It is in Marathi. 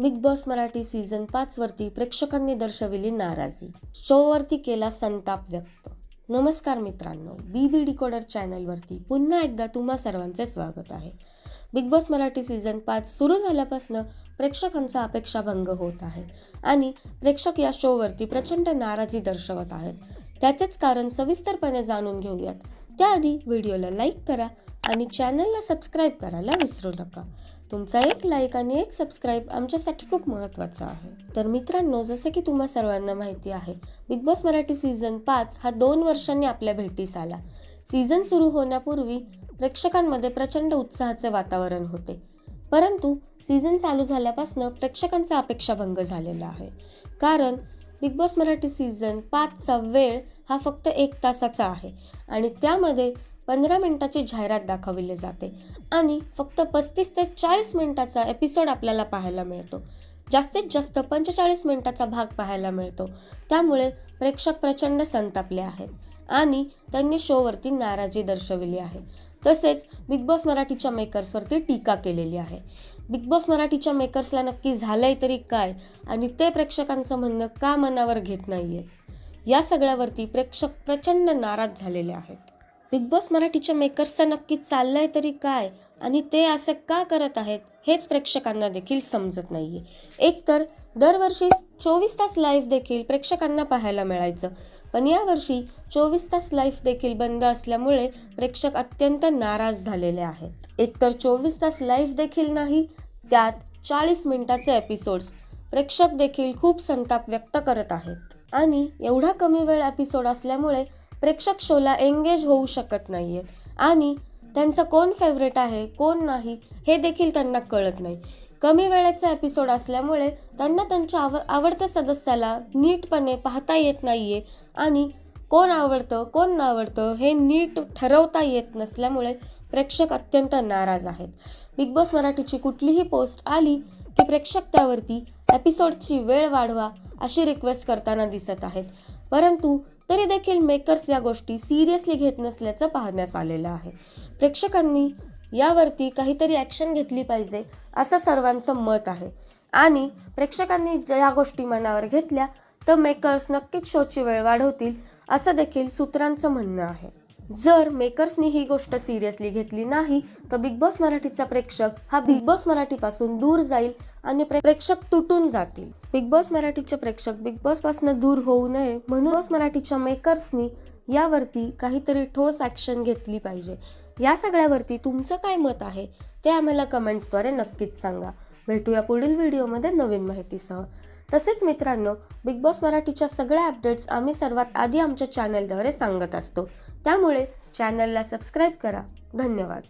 बिग बॉस मराठी सीझन पाच वरती प्रेक्षकांनी दर्शविली नाराजी. शोवरती केला संताप व्यक्त. नमस्कार मित्रांनो बी बी डिकोडर चॅनलवरती पुन्हा एकदा तुम्हा सर्वांचे स्वागत आहे. बिग बॉस मराठी सीझन पाच सुरू झाल्यापासून प्रेक्षकांचा अपेक्षाभंग होत आहे आणि प्रेक्षक या शोवरती प्रचंड नाराजी दर्शवत आहेत. त्याचेच कारण सविस्तरपणे जाणून घेऊयात. त्याआधी व्हिडिओला लाईक करा आणि चॅनलला सबस्क्राईब करायला विसरू नका. तुमचा एक लाईक आणि एक सबस्क्राईब आमच्यासाठी खूप महत्त्वाचा आहे. तर मित्रांनो जसे की तुम्हा सर्वांना माहिती आहे बिग बॉस मराठी सीझन पाच हा दोन वर्षांनी आपल्या भेटीस आला. सीझन सुरू होण्यापूर्वी प्रेक्षकांमध्ये प्रचंड उत्साहाचे वातावरण होते. परंतु सीझन चालू झाल्यापासून प्रेक्षकांचा अपेक्षाभंग झालेला आहे. कारण बिग बॉस मराठी सीझन पाचचा वेळ हा फक्त एक तासाचा आहे आणि त्यामध्ये पंधरा मिनिटाची जाहिरात दाखवली जाते आणि फक्त पस्तीस ते चाळीस मिनिटाचा एपिसोड आपल्याला पाहायला मिळतो. जास्तीत जास्त पंचेचाळीस मिनिटाचा भाग पाहायला मिळतो. त्यामुळे प्रेक्षक प्रचंड संतापले आहेत आणि त्यांनी शोवरती नाराजी दर्शविली आहे. तसेच बिग बॉस मराठीच्या मेकर्सवरती टीका केलेली आहे. बिग बॉस मराठीच्या मेकर्सला नक्की झालंय तरी काय आणि ते प्रेक्षकांचं म्हणणं का मनावर घेत नाहीये? या सगळ्यावरती प्रेक्षक प्रचंड नाराज झालेले आहेत. बिग बॉस मराठीच्या मेकर्सचं नक्की चाललंय तरी काय? आणि ते असं का करत आहेत हेच प्रेक्षकांना देखील समजत नाहीये. एकतर दरवर्षी चोवीस तास लाईव्ह देखील प्रेक्षकांना पाहायला मिळायचं. पण यावर्षी चोवीस तास लाईव्ह देखील बंद असल्यामुळे प्रेक्षक अत्यंत नाराज झालेले आहेत. एकतर चोवीस तास लाईव्ह देखील नाही त्यात चाळीस मिनिटाचे एपिसोड्स प्रेक्षक देखील खूप संताप व्यक्त करत आहेत. आणि एवढा कमी वेळ एपिसोड असल्यामुळे प्रेक्षक शोला एंगेज होऊ शकत नाही आहेत आणि त्यांचं कोण फेवरेट आहे कोण नाही हे देखील त्यांना कळत नाही. कमी वेळेचा एपिसोड असल्यामुळे त्यांना त्यांच्या आव आवडत्या सदस्याला नीटपणे पाहता येत नाही आहे आणि कोण आवडतं कोण न आवडतं हे नीट ठरवता येत नसल्यामुळे प्रेक्षक अत्यंत नाराज आहेत. बिग बॉस मराठीची कुठलीही पोस्ट आली की प्रेक्षक त्यावरती एपिसोडची वेळ वाढवा अशी रिक्वेस्ट करताना दिसत आहेत. परंतु तरी देखील मेकर्स या गोष्टी सिरियसली घेत नसल्याचं पाहण्यास आलेलं आहे. प्रेक्षकांनी यावरती काहीतरी ॲक्शन घेतली पाहिजे असं सर्वांचं मत आहे. आणि प्रेक्षकांनी ज्या या गोष्टी मनावर घेतल्या तर मेकर्स नक्कीच शोची वेळ वाढवतील असं देखील सूत्रांचं म्हणणं आहे. जर मेकर्सनी ही गोष्ट सिरियसली घेतली नाही तर बिग बॉस मराठीचा प्रेक्षक हा बिग बॉस मराठीपासून दूर जाईल आणि प्रेक्षक तुटून जातील. बिग बॉस मराठीचे प्रेक्षक बिग बॉसपासून दूर होऊ नये म्हणून बॉस मराठीच्या मेकर्सनी यावरती काहीतरी ठोस ॲक्शन घेतली पाहिजे. या सगळ्यावरती तुमचं काय मत आहे ते आम्हाला कमेंट्सद्वारे नक्कीच सांगा. भेटूया पुढील व्हिडिओमध्ये नवीन माहितीसह. तसेच मित्रांनो बिग बॉस मराठीच्या सगळ्या अपडेट्स आम्ही सर्वात आधी आमच्या चॅनलद्वारे सांगत असतो. त्यामुळे चॅनलला सबस्क्राईब करा. धन्यवाद.